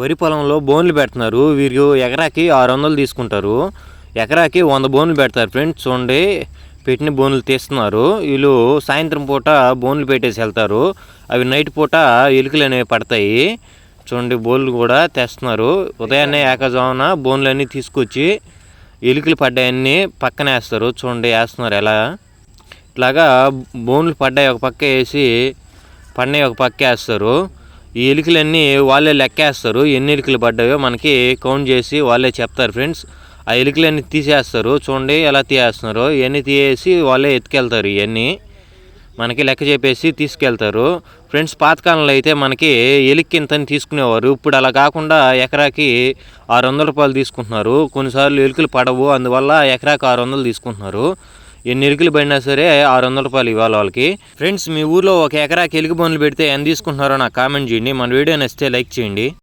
వరి పొలంలో బోన్లు పెడుతున్నారు. వీరు ఎకరాకి ఆరు వందలు తీసుకుంటారు. ఎకరాకి వంద బోన్లు పెడతారు ఫ్రెండ్స్. చూడండి పెట్టిన బోన్లు తీస్తున్నారు. వీళ్ళు సాయంత్రం పూట బోన్లు పెట్టేసి వెళ్తారు. అవి నైట్ పూట ఎలుకలు అనేవి పడతాయి. చూడండి బోన్లు కూడా తెస్తున్నారు. ఉదయాన్నే ఏకజామున బోన్లు అన్నీ తీసుకొచ్చి ఎలుకలు పడ్డాయన్నీ పక్కన వేస్తారు. చూడండి వేస్తున్నారు ఎలా. ఇట్లాగా బోన్లు పడ్డాయి ఒక పక్క వేసి పడినాయి ఒక పక్క వేస్తారు. ఈ ఎలుకలన్నీ వాళ్ళే లెక్కేస్తారు. ఎన్ని ఎలుకలు పడ్డాయో మనకి కౌంట్ చేసి వాళ్ళే చెప్తారు ఫ్రెండ్స్ ఆ ఎలుకలన్నీ తీసేస్తారు. చూడండి ఎలా తీసేస్తున్నారో. ఇవన్నీ తీసేసి వాళ్ళే ఎత్తుకెళ్తారు ఇవన్నీ. మనకి లెక్క చెప్పేసి తీసుకెళ్తారు. ఫ్రెండ్స్ పాతకాలంలో అయితే మనకి ఎలికి ఇంతని తీసుకునేవారు. ఇప్పుడు అలా కాకుండా ఎకరాకి ఆరు వందల రూపాయలు తీసుకుంటున్నారు. కొన్నిసార్లు ఎలుకలు పడవు. అందువల్ల ఎకరాకి ఆరు వందలు తీసుకుంటున్నారు. ఎన్ని ఎలుకలు పడినా సరే ఆరు వందల రూపాయలు ఇవ్వాలి వాళ్ళకి. ఫ్రెండ్స్ మీ ఊర్లో ఒక ఎకరాకి ఎలుగు పనులు పెడితే ఎంత తీసుకుంటున్నారో నాకు కామెంట్ చేయండి. మన వీడియో నచ్చితే లైక్ చేయండి.